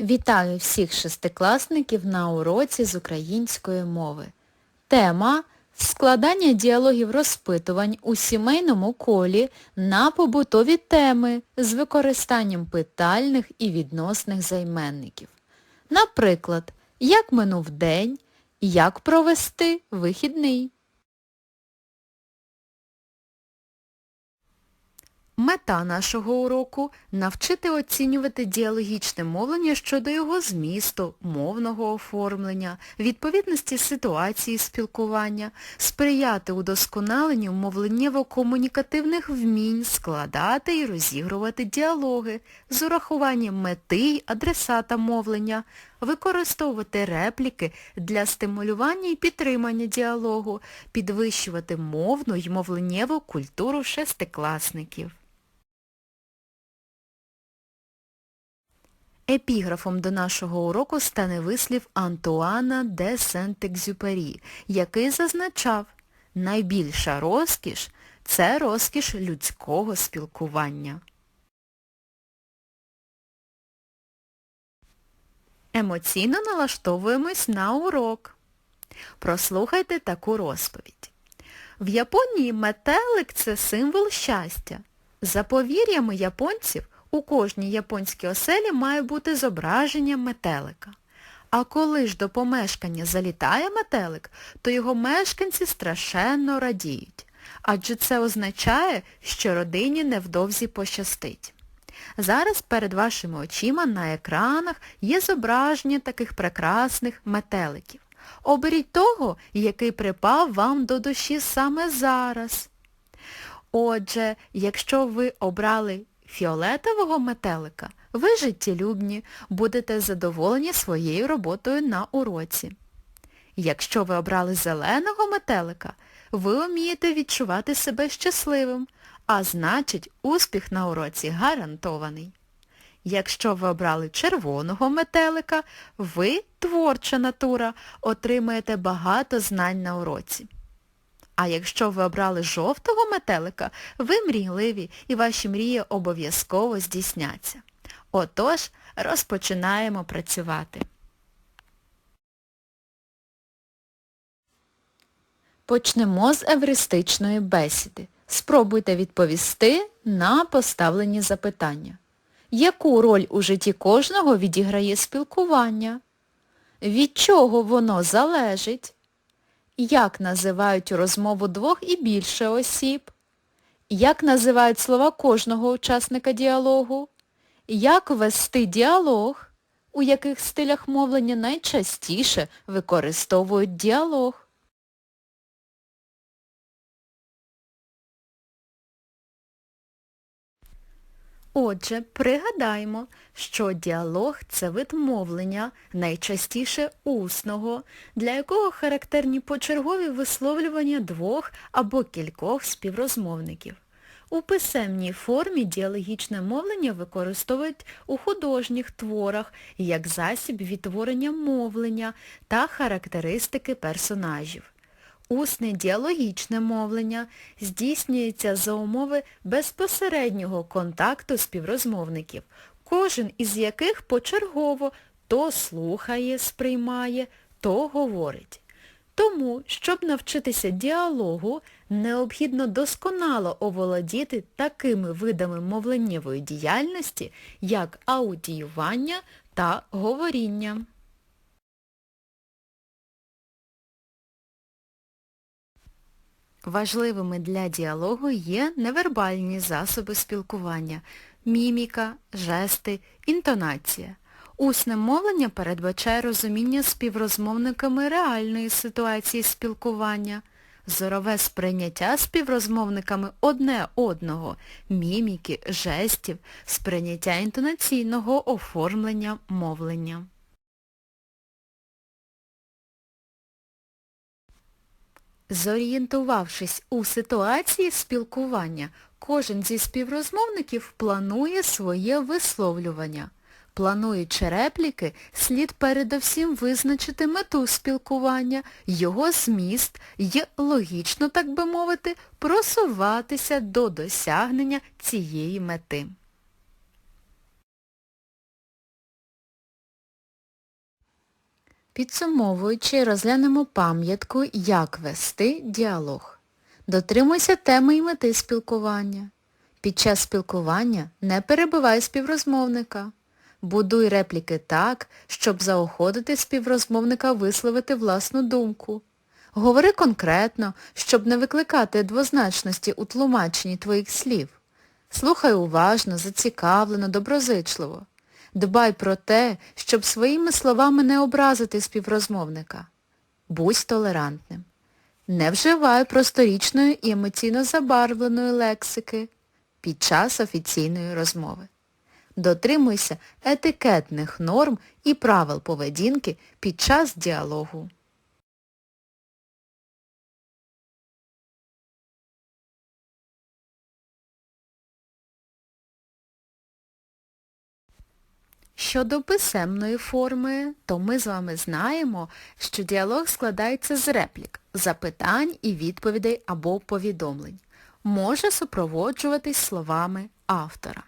Вітаю всіх шестикласників на уроці з української мови. Тема складання діалогів розпитувань у сімейному колі на побутові теми з використанням питальних і відносних займенників. Наприклад, як минув день, як провести вихідний. Мета нашого уроку – навчити оцінювати діалогічне мовлення щодо його змісту, мовного оформлення, відповідності ситуації спілкування, сприяти удосконаленню мовленнєво-комунікативних вмінь, складати і розігрувати діалоги з урахуванням мети й адресата мовлення, використовувати репліки для стимулювання і підтримання діалогу, підвищувати мовну й мовленнєву культуру шестикласників. Епіграфом до нашого уроку стане вислів Антуана де Сент-Екзюпері, який зазначав, найбільша розкіш – це розкіш людського спілкування. Емоційно налаштовуємось на урок. Прослухайте таку розповідь. В Японії метелик – це символ щастя. За повір'ями японців, у кожній японській оселі має бути зображення метелика. А коли ж до помешкання залітає метелик, то його мешканці страшенно радіють. Адже це означає, що родині невдовзі пощастить. Зараз перед вашими очима на екранах є зображення таких прекрасних метеликів. Оберіть того, який припав вам до душі саме зараз. Отже, якщо ви обрали фіолетового метелика, ви життєлюбні, будете задоволені своєю роботою на уроці. Якщо ви обрали зеленого метелика, ви вмієте відчувати себе щасливим, а значить, успіх на уроці гарантований. Якщо ви обрали червоного метелика, ви, творча натура, отримаєте багато знань на уроці. А якщо ви обрали жовтого метелика, ви мрійливі і ваші мрії обов'язково здійсняться. Отож, розпочинаємо працювати. Почнемо з евристичної бесіди. Спробуйте відповісти на поставлені запитання. Яку роль у житті кожного відіграє спілкування? Від чого воно залежить? Як називають розмову двох і більше осіб? Як називають слова кожного учасника діалогу? Як вести діалог? У яких стилях мовлення найчастіше використовують діалог? Отже, пригадаймо, що діалог – це вид мовлення, найчастіше усного, для якого характерні почергові висловлювання двох або кількох співрозмовників. У писемній формі діалогічне мовлення використовують у художніх творах як засіб відтворення мовлення та характеристики персонажів. Усне діалогічне мовлення здійснюється за умови безпосереднього контакту співрозмовників, кожен із яких почергово то слухає, сприймає, то говорить. Тому, щоб навчитися діалогу, необхідно досконало оволодіти такими видами мовленнєвої діяльності, як аудіювання та говоріння. Важливими для діалогу є невербальні засоби спілкування, міміка, жести, інтонація. Усне мовлення передбачає розуміння співрозмовниками реальної ситуації спілкування, зорове сприйняття співрозмовниками одне одного, міміки, жестів, сприйняття інтонаційного оформлення мовлення. Зорієнтувавшись у ситуації спілкування, кожен зі співрозмовників планує своє висловлювання. Плануючи репліки, слід передовсім визначити мету спілкування, його зміст і, логічно так би мовити, просуватися до досягнення цієї мети. Підсумовуючи, розглянемо пам'ятку, як вести діалог. Дотримуйся теми і мети спілкування. Під час спілкування не перебивай співрозмовника. Будуй репліки так, щоб заохотити співрозмовника висловити власну думку. Говори конкретно, щоб не викликати двозначності у тлумаченні твоїх слів. Слухай уважно, зацікавлено, доброзичливо. Дбай про те, щоб своїми словами не образити співрозмовника. Будь толерантним. Не вживай просторічної і емоційно забарвленої лексики під час офіційної розмови. Дотримуйся етикетних норм і правил поведінки під час діалогу. Щодо писемної форми, то ми з вами знаємо, що діалог складається з реплік, запитань і відповідей або повідомлень. Може супроводжуватись словами автора.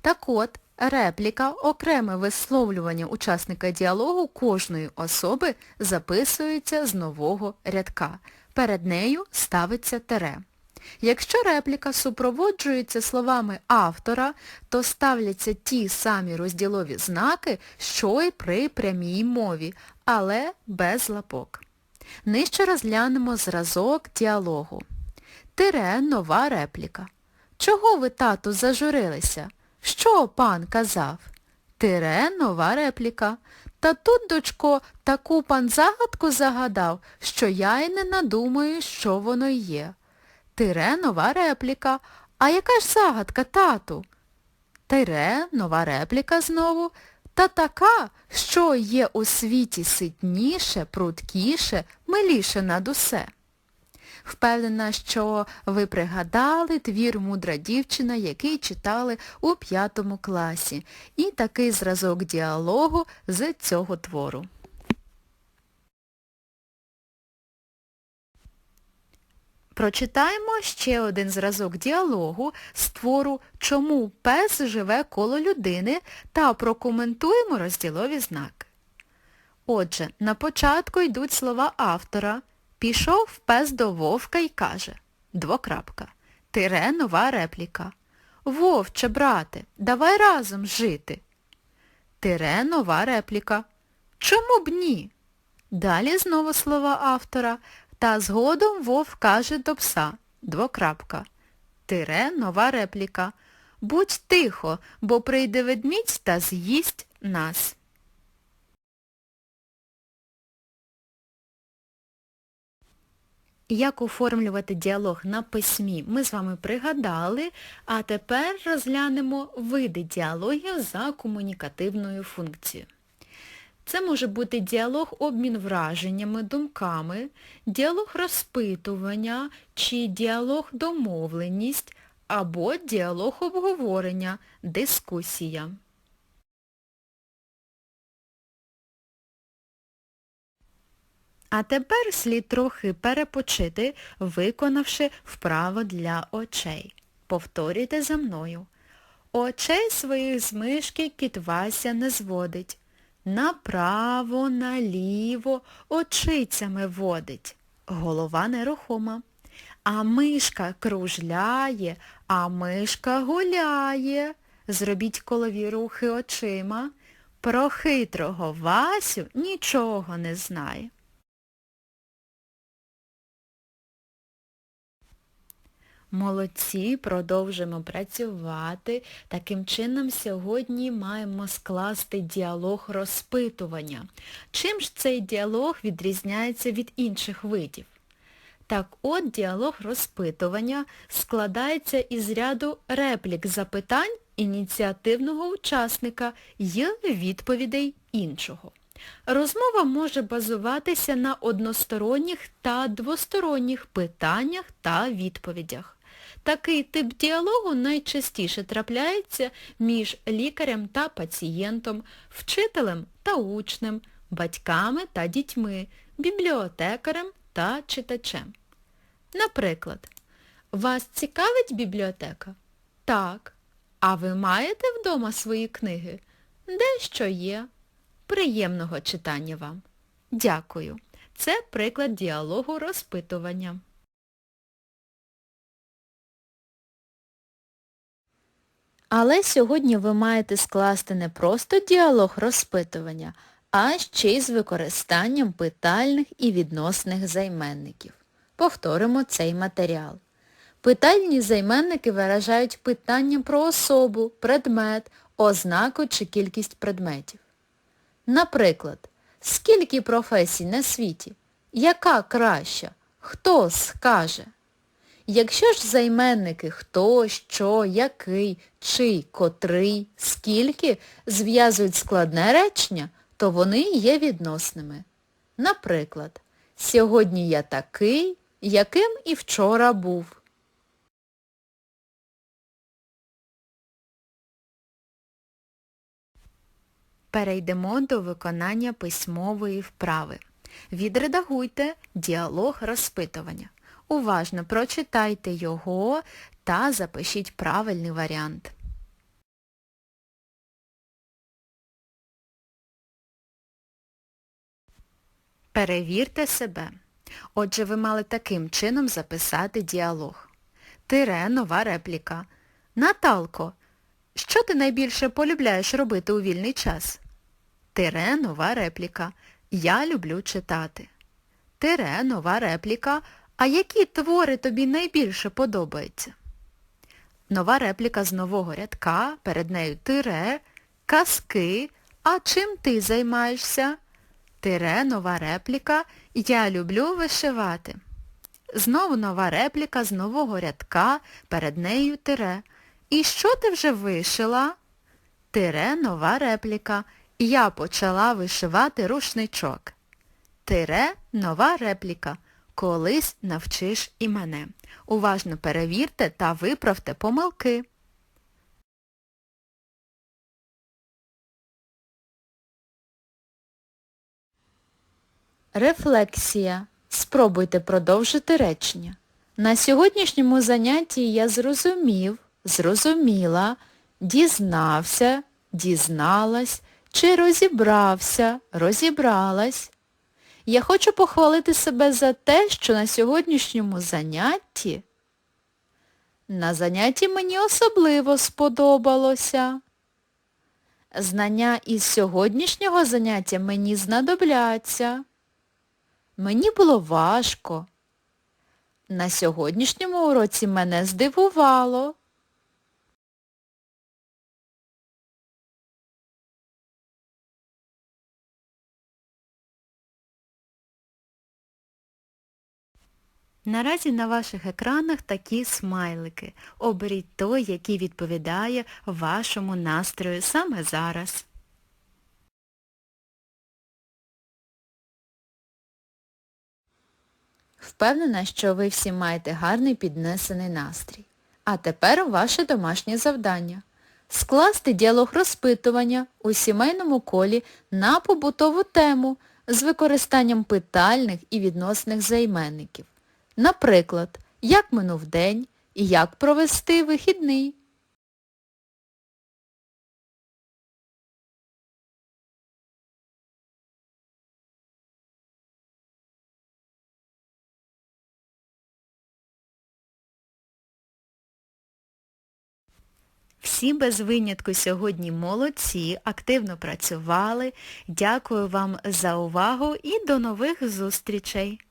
Так от, репліка, окреме висловлювання учасника діалогу кожної особи записується з нового рядка. Перед нею ставиться тере. Якщо репліка супроводжується словами автора, то ставляться ті самі розділові знаки, що й при прямій мові, але без лапок. Нижче розглянемо зразок діалогу. Тире нова репліка. Чого ви, тату, зажурилися? Що пан казав? Тире нова репліка. Та тут, дочко, таку пан загадку загадав, що я й не надумаю, що воно є. Тире нова репліка. А яка ж загадка, тату? Тире нова репліка знову. Та така, що є у світі ситніше, прудкіше, миліше над усе. Впевнена, що ви пригадали твір Мудра дівчина, який читали у п'ятому класі, і такий зразок діалогу з цього твору. Прочитаємо ще один зразок діалогу з твору Чому пес живе коло людини та прокоментуємо розділові знаки. Отже, на початку йдуть слова автора. Пішов пес до вовка і каже двокрапка. Тире нова репліка. Вовче, брате, давай разом жити. Тире нова репліка. Чому б ні? Далі знову слова автора. Та згодом вовк каже до пса. Двокрапка. Тире нова репліка. Будь тихо, бо прийде ведмідь та з'їсть нас. Як оформлювати діалог на письмі, ми з вами пригадали, а тепер розглянемо види діалогів за комунікативною функцією. Це може бути діалог обмін враженнями, думками, діалог розпитування чи діалог домовленість або діалог обговорення, дискусія. А тепер слід трохи перепочити, виконавши вправо для очей. Повторюйте за мною. Очей своїх з мишки не зводить. Направо, наліво очицями водить. Голова нерухома. А мишка кружляє, а мишка гуляє. Зробіть колові рухи очима. Про хитрого Васю нічого не знає. Молодці, продовжимо працювати. Таким чином, сьогодні маємо скласти діалог розпитування. Чим ж цей діалог відрізняється від інших видів? Так от діалог розпитування складається із ряду реплік запитань ініціативного учасника й відповідей іншого. Розмова може базуватися на односторонніх та двосторонніх питаннях та відповідях. Такий тип діалогу найчастіше трапляється між лікарем та пацієнтом, вчителем та учнем, батьками та дітьми, бібліотекарем та читачем. Наприклад, вас цікавить бібліотека? Так. А ви маєте вдома свої книги? Дещо є. Приємного читання вам! дякую. Це приклад діалогу розпитування. Але сьогодні ви маєте скласти не просто діалог розпитування, а ще й з використанням питальних і відносних займенників. Повторимо цей матеріал. Питальні займенники виражають питання про особу, предмет, ознаку чи кількість предметів. Наприклад, скільки професій на світі? Яка краща? Хто скаже? Якщо ж займенники хто, що, який, чий, котрий, скільки зв'язують складне речення, то вони є відносними. Наприклад, сьогодні я такий, яким і вчора був. Перейдемо до виконання письмової вправи. Відредагуйте діалог розпитування. Уважно прочитайте його та запишіть правильний варіант. Перевірте себе. Отже, ви мали таким чином записати діалог. Тире нова репліка. Наталко, що ти найбільше полюбляєш робити у вільний час? Тире нова репліка. Я люблю читати. Тире нова репліка. А які твори тобі найбільше подобаються? Нова репліка з нового рядка, перед нею тире, казки. А чим ти займаєшся? Тире, нова репліка. Я люблю вишивати. Знову нова репліка з нового рядка, перед нею тире. І що ти вже вишила? Тире, нова репліка. Я почала вишивати рушничок. Тире, нова репліка. Колись навчиш і мене. Уважно перевірте та виправте помилки. Рефлексія. Спробуйте продовжити речення. На сьогоднішньому занятті я зрозумів, зрозуміла, дізнався, дізналась чи розібрався, розібралась. Я хочу похвалити себе за те, що на сьогоднішньому занятті на занятті мені особливо сподобалося. Знання із сьогоднішнього заняття мені знадобляться. Мені було важко. На сьогоднішньому уроці мене здивувало. Наразі на ваших екранах такі смайлики. Оберіть той, який відповідає вашому настрою саме зараз. Впевнена, що ви всі маєте гарний піднесений настрій. А тепер ваше домашнє завдання. Скласти діалог розпитування у сімейному колі на побутову тему з використанням питальних і відносних займенників. Наприклад, як минув день і як провести вихідний. Всі без винятку сьогодні молодці, активно працювали. Дякую вам за увагу і до нових зустрічей!